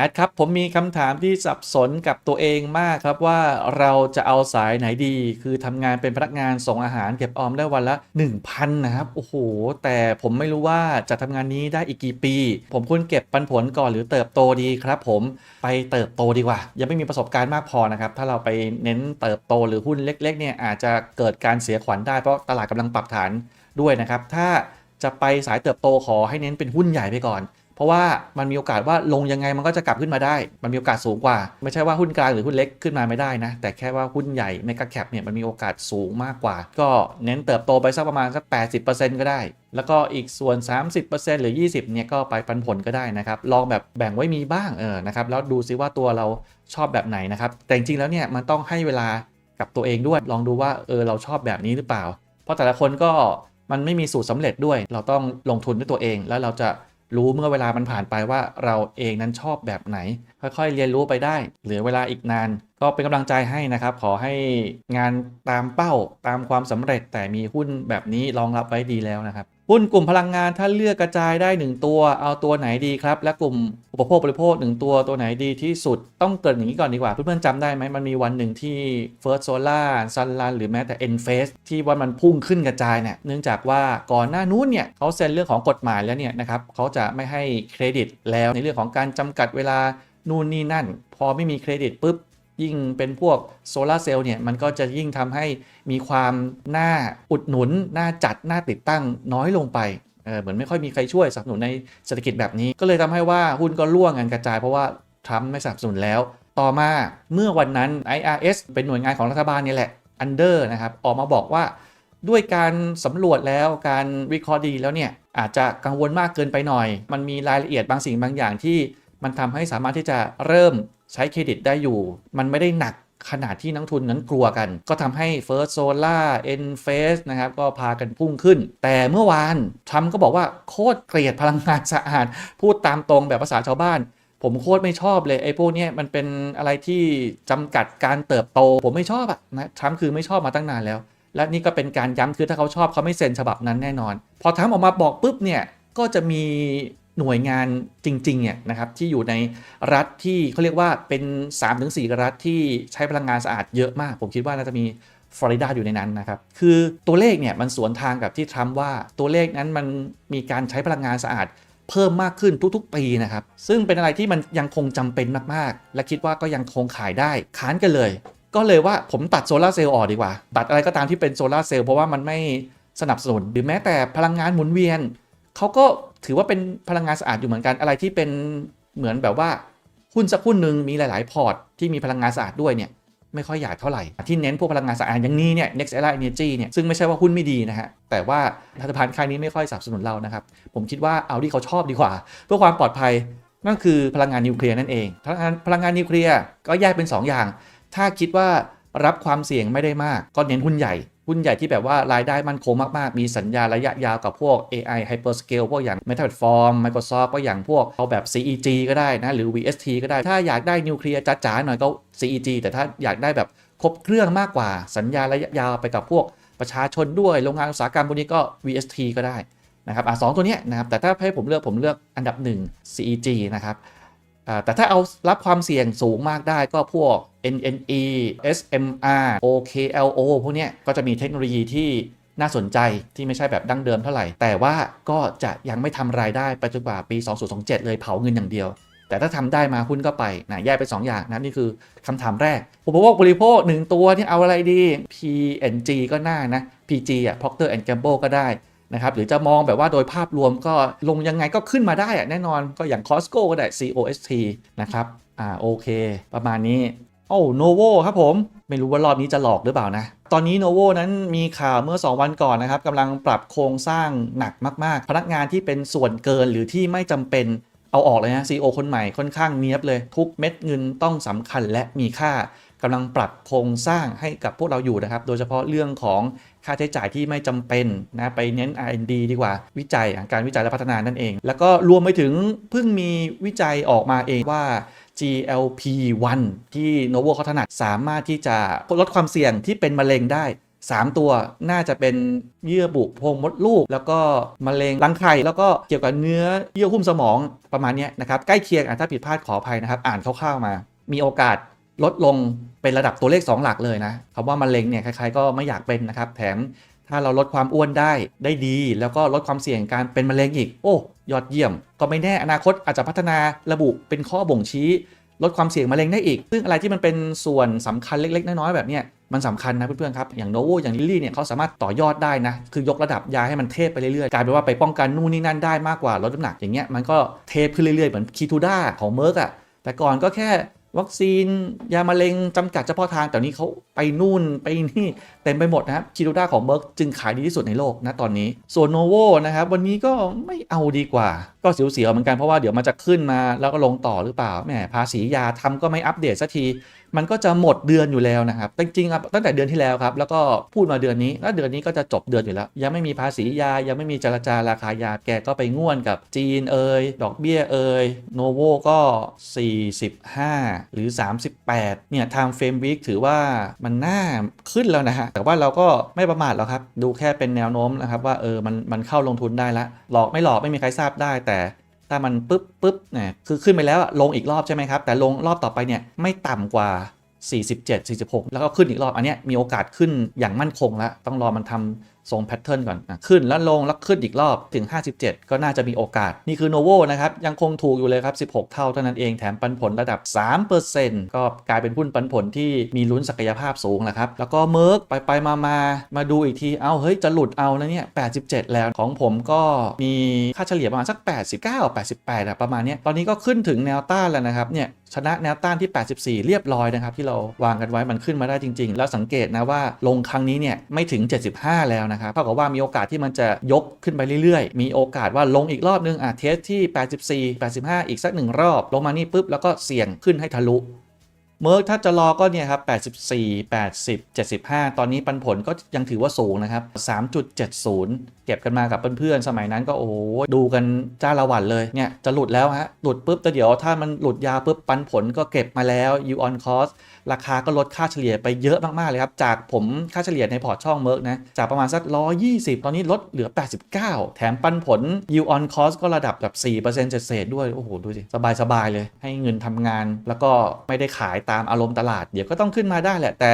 แอดครับผมมีคำถามที่สับสนกับตัวเองมากครับว่าเราจะเอาสายไหนดี คือทำงานเป็นพนักงานส่งอาหารเก็บออมได้วันละ 1,000 นะครับ โอ้โห แต่ผมไม่รู้ว่าจะทำงานนี้ได้อีกกี่ปี ผมควรเก็บปันผลก่อนหรือเติบโตดีครับผมไปเติบโตดีกว่า ยังไม่มีประสบการณ์มากพอนะครับ ถ้าเราไปเน้นเติบโตหรือหุ้นเล็ก ๆเนี่ยอาจจะเกิดการเสียขวัญได้เพราะตลาดกำลังปรับฐานด้วยนะครับถ้าจะไปสายเติบโตขอให้เน้นเป็นหุ้นใหญ่ไปก่อน เพราะว่ามันมีโอกาสว่าลงยังไงมันก็จะกลับขึ้นมาได้ มันมีโอกาสสูงกว่า ไม่ใช่ว่าหุ้นกลางหรือหุ้นเล็กขึ้นมาไม่ได้นะ แต่แค่ว่าหุ้นใหญ่เมกะแคปเนี่ยมันมีโอกาสสูงมากกว่า ก็เน้นเติบโตไปสักประมาณสัก 80%ก็ได้ แล้วก็อีกส่วน 30%หรือ 20เนี่ยก็ไปปันผลก็ได้นะครับ ลองแบบแบ่งไว้มีบ้างเออนะครับแล้วดูซิว่าตัวเราชอบแบบไหนนะครับแต่จริงๆแล้วเนี่ยมันต้องให้เวลากับตัวเองด้วย ลองดูว่าเออเราชอบแบบนี้หรือเปล่า เพราะแต่ละคนก็มันไม่มีสูตรสำเร็จด้วย เราต้องลงทุนด้วยตัวเองแล้วเราจะ รู้เมื่อเวลามันผ่านไปว่าเราเองนั้นชอบแบบไหน ค่อยๆ เรียนรู้ไปได้ เหลือเวลาอีกนาน ก็เป็นกำลังใจให้นะครับ ขอให้งานตามเป้าตามความสำเร็จแต่มีหุ้นแบบนี้รองรับไว้ดีแล้วนะครับ หุ้นกลุ่มพลังงานถ้าเลือกกระจายได้ 1 ตัว เอาตัวไหนดีครับ และกลุ่มอุปโภคบริโภค 1 ตัวตัวไหนดีที่สุดต้องเกรินอย่างนี้ก่อนดีกว่า เพื่อนๆจำได้ไหมมันมีวันหนึ่งที่ First Solar Sunrun หรือแม้แต่ Enphase ที่ว่ามันพุ่งขึ้นกระจายเนี่ยเนื่องจากว่าก่อนหน้านู้นเนี่ยเขาเซ็นเรื่องของกฎหมายแล้วเนี่ยนะครับเขาจะไม่ให้เครดิตแล้วในเรื่องของการจำกัดเวลานู่นนี่นั่น พอไม่มีเครดิตปุ๊บ ยิ่งเป็นพวกโซลาร์เซลล์เนี่ยมันก็จะยิ่งทำให้มีความน่าอุดหนุนน่าจัดน่าติดตั้งน้อยลงไปเเหมือนไม่ค่อยมีใครช่วยสนับสนุนในเศรษฐกิจแบบนี้ ก็เลยทำให้ว่าหุ้นก็ร่วงกันกระจายเพราะว่าทรัมป์ไม่สนับสนุนแล้ว ต่อมาเมื่อวันนั้น IRS เป็นหน่วยงานของรัฐบาลนี่แหละ Under นะครับออกมาบอกว่าด้วยการสำรวจแล้วการวิเคราะห์ดีแล้วเนี่ย อาจจะกังวลมากเกินไปหน่อย มันมีรายละเอียดบางสิ่งบางอย่างที่มันทำให้สามารถที่จะเริ่ม ใช้เครดิตได้อยู่ มันไม่ได้หนักขนาดที่นักทุนนั้นกลัวกัน ก็ทำให้ First Solar e n f a c e นะครับ ก็พากันพุ่งขึ้น แต่เมื่อวานทรัมป์ก็บอกว่าโคตรเกลียดพลังงานสะอาด พูดตามตรงแบบภาษาชาวบ้าน ผมโคตรไม่ชอบเลย ไอ้พวกนี้มันเป็นอะไรที่จำกัดการเติบโต ผมไม่ชอบอะนะทรัมป์คือไม่ชอบมาตั้งนานแล้ว และนี่ก็เป็นการย้ำคือถ้าเขาชอบเขาไม่เซ็นฉบับนั้นแน่นอน พอทรัมป์ออกมาบอกปุ๊บเนี่ยก็จะมี หน่วยงานจริงๆเนี่ยนะครับที่อยู่ในรัฐที่เขาเรียกว่าเป็น 3-4 รัฐที่ใช้พลังงานสะอาดเยอะมาก ผมคิดว่าน่าจะมีฟลอริดาอยู่ในนั้นนะครับ คือตัวเลขเนี่ยมันสวนทางกับที่ทรัมป์ว่าตัวเลขนั้นมันมีการใช้พลังงานสะอาดเพิ่มมากขึ้นทุกๆ ปีนะครับ ซึ่งเป็นอะไรที่มันยังคงจำเป็นมากๆ และคิดว่าก็ยังคงขายได้ค้านกันเลย ก็เลยว่าผมตัดโซลาร์เซลล์ออกดีกว่า ตัดอะไรก็ตามที่เป็นโซลาร์เซลล์เพราะว่ามันไม่สนับสนุน หรือแม้แต่พลังงานหมุนเวียนเขาก็ ถือว่าเป็นพลังงานสะอาดอยู่เหมือนกันอะไรที่เป็นเหมือนแบบว่าหุ้นสักหุ้นหนึ่งมีหลาย ๆ พอร์ตที่มีพลังงานสะอาดด้วยเนี่ยไม่ค่อยอยากเท่าไหร่ ที่เน้นพวกพลังงานสะอาดอย่างนี้เนี่ย Next Era Energy เนี่ยซึ่งไม่ใช่ว่าหุ้นไม่ดีนะฮะ แต่ว่ารัฐบาลค่ายนี้ไม่ค่อยสนับสนุนเรานะครับ ผมคิดว่าเอาที่เขาชอบดีกว่า เพื่อความปลอดภัยนั่นคือพลังงานนิวเคลียร์นั่นเองพลังงานพลังงานนิวเคลียร์ก็แยกเป็น 2 อย่าง ถ้าคิดว่ารับความเสี่ยงไม่ได้มาก ก็เน้นหุ้นใหญ่ หุ้นใหญ่ที่แบบว่ารายได้มั่นคงมากๆ มีสัญญาระยะยาวกับพวก AI Hyperscale พวกอย่าง Meta Platform Microsoft ก็อย่างพวกเอาแบบ CEG ก็ได้นะ หรือ VST ก็ได้ ถ้าอยากได้นิวเคลียร์จ๋าๆหน่อยก็ CEG แต่ถ้าอยากได้แบบครบเครื่องมากกว่า สัญญาระยะยาวไปกับพวกประชาชนด้วย โรงงานอุตสาหกรรมพวกนี้ก็ VST ก็ได้นะครับอะสองตัวนี้นะครับ แต่ถ้าให้ผมเลือกผมเลือกอันดับ 1 CEG นะครับ แต่ถ้าเอารับความเสี่ยงสูงมากได้ก็พวก NNE SMR OKLO พวกเนี้ยก็จะมีเทคโนโลยีที่น่าสนใจที่ไม่ใช่แบบดั้งเดิมเท่าไหร่ แต่ว่าก็จะยังไม่ทำรายได้ไปจนกว่าปี 2027 เลยเผาเงินอย่างเดียว แต่ถ้าทำได้มาหุ้นก็ไปนะแยกเป็น2อย่างนะนี่คือคำถามแรกอุปโภคบริโภค1ตัวที่เอาอะไรดี PNG ก็น่านะ PG อะ Procter and Gamble ก็ได้ นะครับหรือจะมองแบบว่าโดยภาพรวมก็ลงยังไงก็ขึ้นมาได้อะแน่นอนก็อย่าง Costco ก็ได้ COST นะครับอ่าโอเค ประมาณนี้โอ้โนโวครับผม ไม่รู้ว่ารอบนี้จะหลอกหรือเปล่านะ ตอนนี้โนโวนั้นมีข่าวเมื่อ 2 วันก่อนนะครับกำลังปรับโครงสร้างหนักมาก ๆ พนักงานที่เป็นส่วนเกินหรือที่ไม่จำเป็นเอาออกเลยนะ CEO คนใหม่ค่อนข้างเนี้ยบเลย ทุกเม็ดเงินต้องสำคัญและมีค่ากำลังปรับโครงสร้างให้กับพวกเราอยู่นะครับ โดยเฉพาะเรื่องของ ค่าใช้จ่ายที่ไม่จำเป็นนะไปเน้น R&D ดีกว่าวิจัยการวิจัยและพัฒนานั่นเอง แล้วก็รวมไปถึงเพิ่งมีวิจัยออกมาเองว่า GLP-1 ที่ Novo เขาถนัดสามารถที่จะลดความเสี่ยงที่เป็นมะเร็งได้ 3 ตัวน่าจะเป็นเยื่อบุโพรงมดลูก แล้วก็มะเร็งรังไข่แล้วก็เกี่ยวกับเนื้อเยื่อหุ้มสมองประมาณนี้นะครับใกล้เคียงอะถ้าผิดพลาดขออภัยนะครับ อ่านคร่าวๆมา มีโอกาส ลดลงเป็นระดับตัวเลข 2 หลักเลยนะคำว่ามะเร็งเนี่ยใครๆก็ไม่อยากเป็นนะครับ แถมถ้าเราลดความอ้วนได้ได้ดี แล้วก็ลดความเสี่ยงการเป็นมะเร็งอีก โอ้ ยอดเยี่ยม ก็ไม่แน่อนาคตอาจจะพัฒนาระบุเป็นข้อบ่งชี้ ลดความเสี่ยงมะเร็งได้อีก ซึ่งอะไรที่มันเป็นส่วนสำคัญเล็กๆ น้อยๆแบบเนี้ยมันสำคัญนะเพื่อนๆครับ อย่างโนโวอย่างลิลลี่เนี่ยเขาสามารถต่อยอดได้นะ คือยกระดับยาให้มันเทพไปเรื่อยๆ กลายเป็นว่าไปป้องกันนู่นนี่นั่นได้มากกว่าลดน้ำหนักอย่างเงี้ยมันก็เทพขึ้นเรื่อยๆ เหมือนคีทูด้าของเมอร์กอะแต่ก่อนก็แค่ วัคซีนยามะเร็งจำกัดเฉพาะทาง แต่นี้เขาไปนู่นไปนี่เต็มไปหมดนะครับคีทูด้าของเมอร์กจึงขายดีที่สุดในโลกนะตอนนี้ ส่วนโนโวนะครับวันนี้ก็ไม่เอาดีกว่าก็เสียวๆเหมือนกันเพราะว่าเดี๋ยวมันจะขึ้นมาแล้วก็ลงต่อหรือเปล่าแหมภาษียาทำก็ไม่อัปเดตสักที มันก็จะหมดเดือนอยู่แล้วนะครับจริงๆตั้งแต่เดือนที่แล้วครับ แล้วก็พูดมาเดือนนี้แล้วเดือนนี้ก็จะจบเดือนอยู่แล้ว ยังไม่มีภาษียายังไม่มีจราจาราคายาแกก็ไปง่วนกับจีนเอยดอกเบี้ยเอยโนโวก็ 45 หรือ 38เนี่ยไทางเฟรมวิกถือว่ามันน่าขึ้นแล้วนะฮะแต่ว่าเราก็ไม่ประมาทหรอกครับ ดูแค่เป็นแนวโน้มนะครับว่าเออมันมันเข้าลงทุนได้ละหลอกไม่หลอกไม่มีใครทราบได้แแต่ถ้ามันปุ๊บปุ๊บเนี่ยคือขึ้นไปแล้วลงอีกรอบใช่ไหมครับ แต่ลงรอบต่อไปเนี่ยไม่ต่ำกว่า 47 46 แล้วก็ขึ้นอีกรอบ อันนี้มีโอกาสขึ้นอย่างมั่นคงแล้ว ต้องรอมันทำ ทรงแพทเทิร์นก่อนอะขึ้นแล้วลงแล้วขึ้นอีกรอบถึง 57 ก็น่าจะมีโอกาส นี่คือโนโวนะครับ ยังคงถูกอยู่เลยครับ 16 เท่าเท่านั้นเองแถมปันผลระดับ 3%ก็กลายเป็นหุ้นปันผลที่มีลุ้นศักยภาพสูงแหละครับ แล้วก็เมิร์กไปไปมามามาดูอีกที เอาเฮ้ย จะหลุดเอานะเนี่ย 87 แล้วของผมก็มีค่าเฉลี่ยประมาณสัก 89 88อะประมาณเนี้ยตอนนี้ก็ขึ้นถึงแนวต้านแล้วนะครับเนี่ยชนะแนวต้านที่ 84 เรียบร้อยนะครับที่เราวางกันไว้มันขึ้นมาได้จริง ๆ แล้วสังเกตนะว่าลงครั้งนี้เนี่ยไม่ถึง 75 แล้วนะครับเท่ากับว่ามีโอกาสที่มันจะยกขึ้นไปเรื่อยๆ มีโอกาสว่าลงอีกรอบนึงอะเทสที่ 84 85 อีกสักหนึ่งรอบ ลงมานี่ปุ๊บแล้วก็เสี่ยงขึ้นให้ทะลุ เมิร์กถ้าจะรอก็เนี่ยครับ 84 80 75 ตอนนี้ปันผลก็ยังถือว่าสูงนะครับ 3.70 เก็บกันมากับเพื่อนๆ สมัยนั้นก็โอ้โหดูกันจ้าละวันเลย เนี่ย จะหลุดแล้วฮะ หลุดปุ๊บแต่เดี๋ยวถ้ามันหลุดยาปุ๊บปันผลก็เก็บมาแล้ว u on cost ราคาก็ลดค่าเฉลี่ยไปเยอะมากๆเลยครับ จากผมค่าเฉลี่ยในพอร์ตช่องเมิร์กนะ จากประมาณสัก 120 ตอนนี้ลดเหลือ 89 แถมปันผล u on cost ก็ระดับแบบ4%เศษๆด้วย โอ้โห ดูสิ สบายๆเลย ให้เงินทำงานแล้วก็ไม่ได้ขายตามอารมณ์ตลาดเดี๋ยวก็ต้องขึ้นมาได้แหละ แต่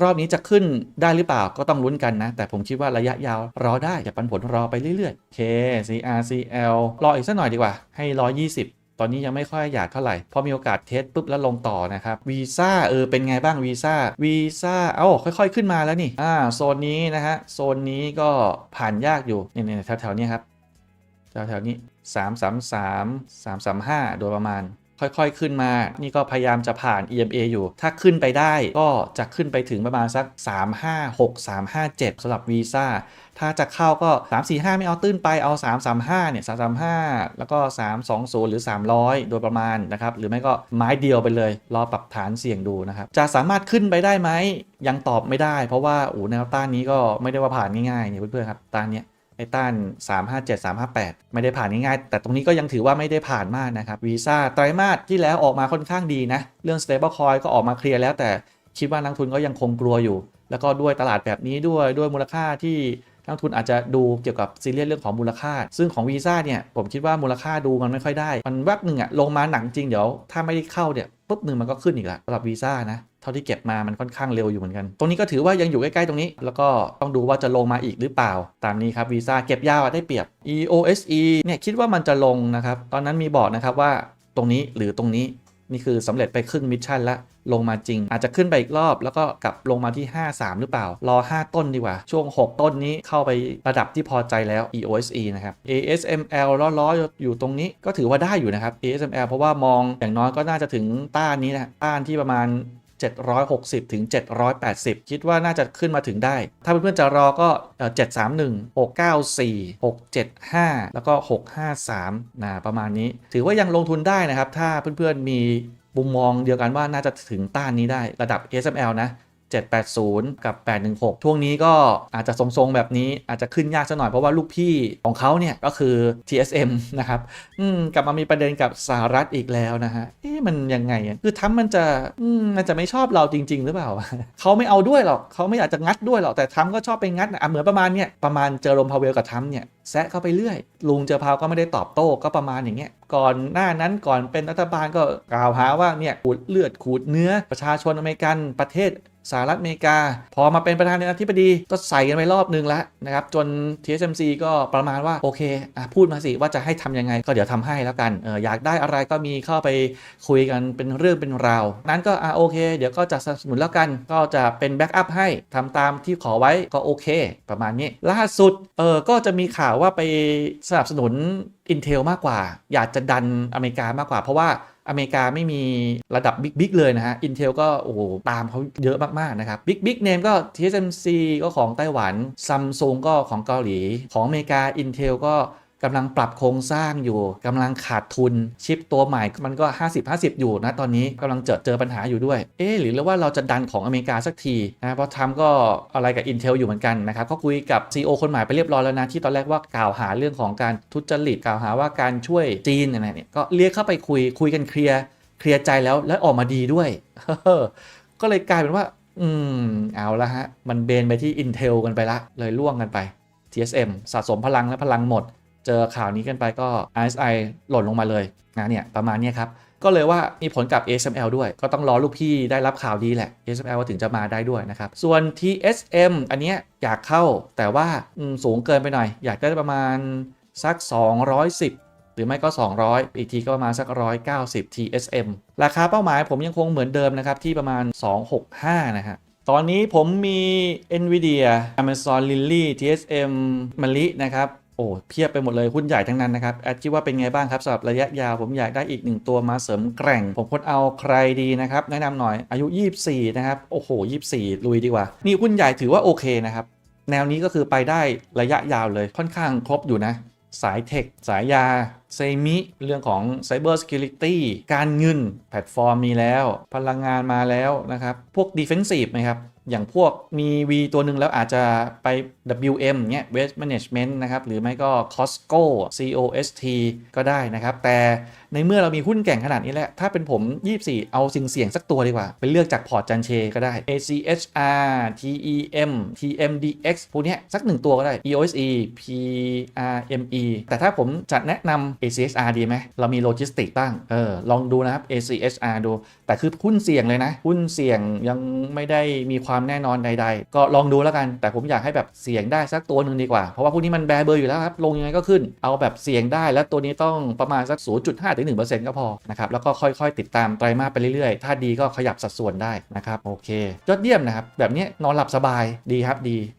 รอบนี้จะขึ้นได้หรือเปล่าก็ต้องลุ้นกันนะ แต่ผมคิดว่าระยะยาวรอได้อย่าปันผลรอไปเรื่อยๆโอเค CRCL รออีกสักหน่อยดีกว่า ให้ 120ตอนนี้ยังไม่ค่อยอยากเท่าไหร่ พอมีโอกาสเทสปุ๊บแล้วลงต่อนะครับวีซ่าเออเป็นไงบ้างวีซ่าวีซ่าเอ้าค่อยๆ ขึ้นมาแล้วนี่อ่าโซนนี้นะฮะโซนนี้ก็ผ่านยากอยู่เนี่ยแถวๆนี้ครับแถวๆนี้ 3 3 3 3 3 5 โดยประมาณ ค่อยๆ ขึ้นมา นี่ก็พยายามจะผ่าน EMA อยู่ ถ้าขึ้นไปได้ก็จะขึ้นไปถึงประมาณสัก 356 357สำหรับวีซ่า ถ้าจะเข้าก็ 345 ไม่เอาตื้นไป เอา 335 เนี่ย 335 แล้วก็ 320 หรือ 300 โดยประมาณนะครับ หรือไม่ก็ไม้เดียวไปเลย รอปรับฐานเสี่ยงดูนะครับ จะสามารถขึ้นไปได้ไหม ยังตอบไม่ได้ เพราะว่าอูแนวต้านนี้ก็ไม่ได้ว่าผ่านง่ายๆ เนี่ยเพื่อนๆ ครับ ต้านเนี้ย ไอ้ต้าน 357 358 ไม่ได้ผ่านง่ายๆ แต่ตรงนี้ก็ยังถือว่าไม่ได้ผ่านมากนะครับวีซ่าไตรมาสที่แล้วออกมาค่อนข้างดีนะ เรื่อง stable coin ก็ออกมาเคลียร์แล้ว แต่คิดว่านักทุนก็ยังคงกลัวอยู่ แล้วก็ด้วยตลาดแบบนี้ด้วยด้วยมูลค่าที่นักทุนอาจจะดูเกี่ยวกับซีเรียสเรื่องของมูลค่า ซึ่งของวีซ่าเนี่ยผมคิดว่ามูลค่าดูมันไม่ค่อยได้ มันแวบหนึ่งอะลงมาหนังจริงเดี๋ยวถ้าไม่ได้เข้าเนี่ยปุ๊บหนึ่งมันก็ขึ้นอีกละสำหรับวีซ่านะ ท่าที่เก็บมามันค่อนข้างเร็วอยู่เหมือนกัน ตรงนี้ก็ถือว่ายังอยู่ใกล้ๆตรงนี้ แล้วก็ต้องดูว่าจะลงมาอีกหรือเปล่า ตามนี้ครับวีซ่าเก็บยาวได้เปรียบ EOSE เนี่ยคิดว่ามันจะลงนะครับ ตอนนั้นมีบอกนะครับว่าตรงนี้หรือตรงนี้ นี่คือสำเร็จไปครึ่งมิชชั่นแล้วลงมาจริง อาจจะขึ้นไปอีกรอบแล้วก็กลับลงมาที่ 53 หรือเปล่า รอ 5 ต้นดีกว่า ช่วง 6 ต้นนี้เข้าไประดับที่พอใจแล้ว EOSE นะครับ ASML ล้อๆอยู่ตรงนี้ก็ถือว่าได้อยู่นะครับ ASML เพราะว่ามองอย่างน้อยก็น่าจะถึงต้านนี้นะต้านที่ประมาณ 760 ถึง 780 คิดว่าน่าจะขึ้นมาถึงได้ ถ้าเพื่อนๆจะรอก็เอ่อ731 694 675 แล้วก็ 653 นะประมาณนี้ ถือว่ายังลงทุนได้นะครับ ถ้าเพื่อนๆมีมุมมองเดียวกันว่าน่าจะถึงต้านนี้ได้ระดับ SML นะ 780 กับ 816 ช่วงนี้ก็อาจจะทรงๆ แบบนี้อาจจะขึ้นยากสักหน่อยเพราะว่าลูกพี่ของเขาเนี่ยก็คือ TSM นะครับอืมกลับมามีประเด็นกับสหรัฐอีกแล้วนะฮะเอ๊ะมันยังไงอะคือทำมันจะอืมมันจะไม่ชอบเราจริง ๆ หรือเปล่า เขาไม่เอาด้วยหรอกเขาไม่อยากจะงัดด้วยหรอกแต่ทำก็ชอบไปงัดอะเหมือนประมาณเนี่ยประมาณเจอโรมพาเวลกับทำเนี่ยแซะเข้าไปเรื่อย ลุงเจอพาวก็ไม่ได้ตอบโต้ก็ประมาณอย่างเงี้ย ก่อนหน้านั้นก่อนเป็นรัฐบาลก็กล่าวหาว่าเนี่ยขูดเลือดขูดเนื้อประชาชนอเมริกันประเทศสหรัฐอเมริกา พอมาเป็นประธานาธิบดีก็ใส่กันไปรอบนึงแล้วนะครับ จน TSMC ก็ประมาณว่า โอเคอพูดมาสิว่าจะให้ทำยังไง ก็เดี๋ยวทำให้แล้วกันอออยากได้อะไรก็มีเข้าไปคุยกันเป็นเรื่องเป็นราว นั้นก็อะโอเค เดี๋ยวก็จะสนับสนุนแล้วกัน ก็จะเป็นแบ็กอัพให้ทำตามที่ขอไว้ก็โอเค ประมาณนี้ ล่าสุดเออก็จะมีข่าวว่าไปสนับสนุน Intel มากกว่า อยากจะดันอเมริกามากกว่า เพราะว่าอเมริกาไม่มีระดับบิ๊กๆเลยนะฮะ Intel ก็โอ้โหตามเขาเยอะมากๆนะครับบิ๊กบิ๊กเนมก็ TSMC ก็ของไต้หวัน Samsung ก็ของเกาหลี ของอเมริกา Intel ก็ กำลังปรับโครงสร้างอยู่กำลังขาดทุนชิปตัวใหม่มันก็ 50-50 อยู่นะตอนนี้กำลังเจอเจอปัญหาอยู่ด้วย เอ๊หรือว่าเราจะดันของอเมริกาสักทีนะเพราะทำก็อะไรกับ Intel อยู่เหมือนกันนะครับเขาคุยกับ CEO คนใหม่ไปเรียบร้อยแล้วนะที่ตอนแรกว่ากล่าวหาเรื่องของการทุจริตกล่าวหาว่าการช่วยจีนอะไรเนี่ยก็เรียกเข้าไปคุยคุยกันเคลียร์เคลียร์ใจแล้วและออกมาดีด้วยก็เลยกลายเป็นว่า อืม เอาละฮะ มันเบนไปที่ Intel กันไปละ เลยล่วงกันไป TSM สะสมพลังและพลังหมด เจอข่าวนี้กันไปก็ RSI หล่นลงมาเลยนะเนี่ยประมาณนี้ครับ ก็เลยว่ามีผลกับ ASML ด้วย ก็ต้องรอลูกพี่ได้รับข่าวดีแหละ ASML ถึงจะมาได้ด้วยนะครับ ส่วน TSM อันเนี้ยอยากเข้าแต่ว่าสูงเกินไปหน่อย อยากได้ประมาณสัก 210หรือไม่ก็ 200 อีกทีก็ประมาณสัก 190 TSM ราคาเป้าหมายผมยังคงเหมือนเดิมนะครับ ที่ประมาณ 265 นะฮะ ตอนนี้ผมมี Nvidia Amazon Lilly TSM Mali นะครับ โอ้เพียบไปหมดเลยหุ้นใหญ่ทั้งนั้นนะครับแอดคิดว่าเป็นไงบ้างครับสำหรับระยะยาวผมอยากได้อีกหนึ่งตัวมาเสริมแกร่ง ผมควรเอาใครดีนะครับ แนะนำหน่อยอายุ 24 นะครับ โอ้โห 24 ลุยดีกว่า นี่หุ้นใหญ่ถือว่าโอเคนะครับ แนวนี้ก็คือไปได้ระยะยาวเลยค่อนข้างครบอยู่นะ สายเทค สายยา เซมิเรื่องของ Cyber Security การเงินแพลตฟอร์มมีแล้ว พลังงานมาแล้วนะครับ พวก Defensive ไหมครับ อย่างพวกมี V ตัวหนึ่งแล้วอาจจะไป WM เงี้ย Waste Management นะครับ หรือไม่ก็ Costco COST ก็ได้นะครับ แต่ในเมื่อเรามีหุ้นแก่งขนาดนี้แล้ว ถ้าเป็นผม 24 เอาสิ่งเสี่ยงสักตัวดีกว่า ไปเลือกจากพอร์ตจันเชก็ได้ ACHR TEM TMDX พวกเนี้ยสักหนึ่งตัวก็ได้ EOSE PRME แต่ถ้าผมจะแนะนำ ACHR ดีไหมเรามีโลจิสติกบ้งเออลองดูนะครับ ACHR ดู แต่คือหุ้นเสี่ยงเลยนะ หุ้นเสี่ยงยังไม่ได้มีความแน่นอนใด ๆ ก็ลองดูแล้วกัน แต่ผมอยากให้แบบเสี่ยงได้สักตัวหนึ่งดีกว่า เพราะว่าพวกนี้มันแบเบอร์อยู่แล้วครับ ลงยังไงก็ขึ้น เอาแบบเสี่ยงได้ แล้วตัวนี้ต้องประมาณสัก 0.5ถึง1%ก็พอนะครับ แล้วก็ค่อยๆ ติดตามไตรมาสไปเรื่อยๆ ถ้าดีก็ขยับสัดส่วนได้นะครับ โอเค ยอดเยี่ยมนะครับ แบบนี้นอนหลับสบาย ดีครับ ดี